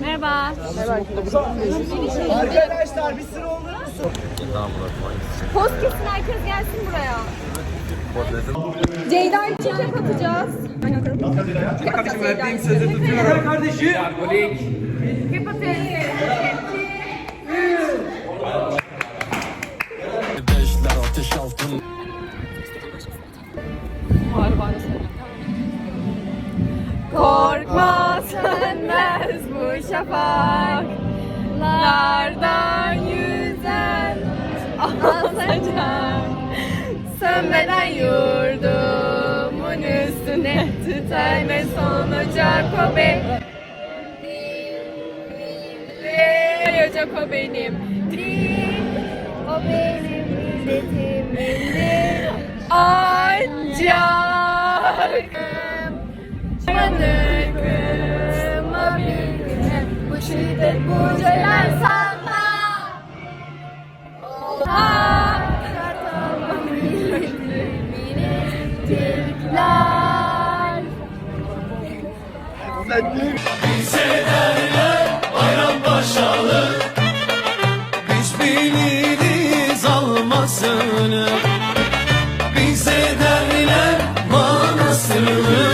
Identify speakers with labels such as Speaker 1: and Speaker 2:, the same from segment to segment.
Speaker 1: Merhaba.
Speaker 2: Arkadaşlar bir sıra olur musun?
Speaker 1: Post kesin herkes gelsin buraya. Ceyda için cep atacağız.
Speaker 2: Kardeşim verdiğim sözü tutuyorum. Kardeşim.
Speaker 1: Cep atıyoruz.
Speaker 3: Beşler ateş altın
Speaker 1: Korkma şafaklardan yüzen alacak Sönmeden yurdumun üstüne tüter ve sonacak o benim. Diyecek o benim. O benim Ancak Tilkler
Speaker 3: Biz biliriz almasını Bize derler manasını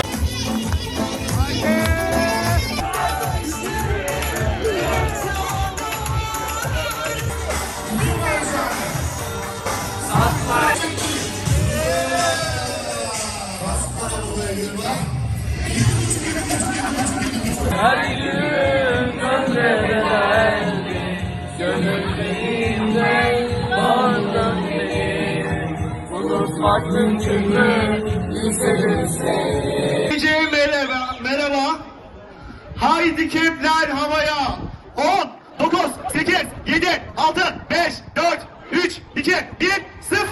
Speaker 3: Unutmak mümkün mü?
Speaker 2: Gece merhaba, merhaba. Haydi kepler havaya. 10, 9, 8, 7, 6, 5, 4, 3, 2, 1, 0.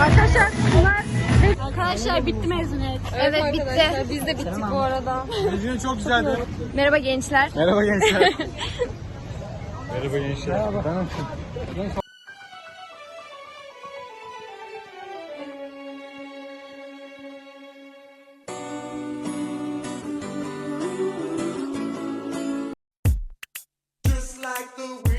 Speaker 1: Arkadaşlar bunlar Arkadaşlar bitti mezuniyet. Evet, bitti. Biz de bittik bu arada.
Speaker 4: Mezuniyet çok güzeldi.
Speaker 1: Merhaba gençler.
Speaker 4: Merhaba gençler. Merhaba gençler.
Speaker 3: Kızlar,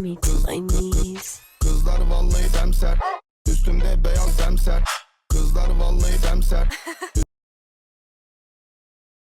Speaker 3: kız, kız, kız, kızlar vallahi demser. Üstümde beyaz demser. Kızlar vallahi demser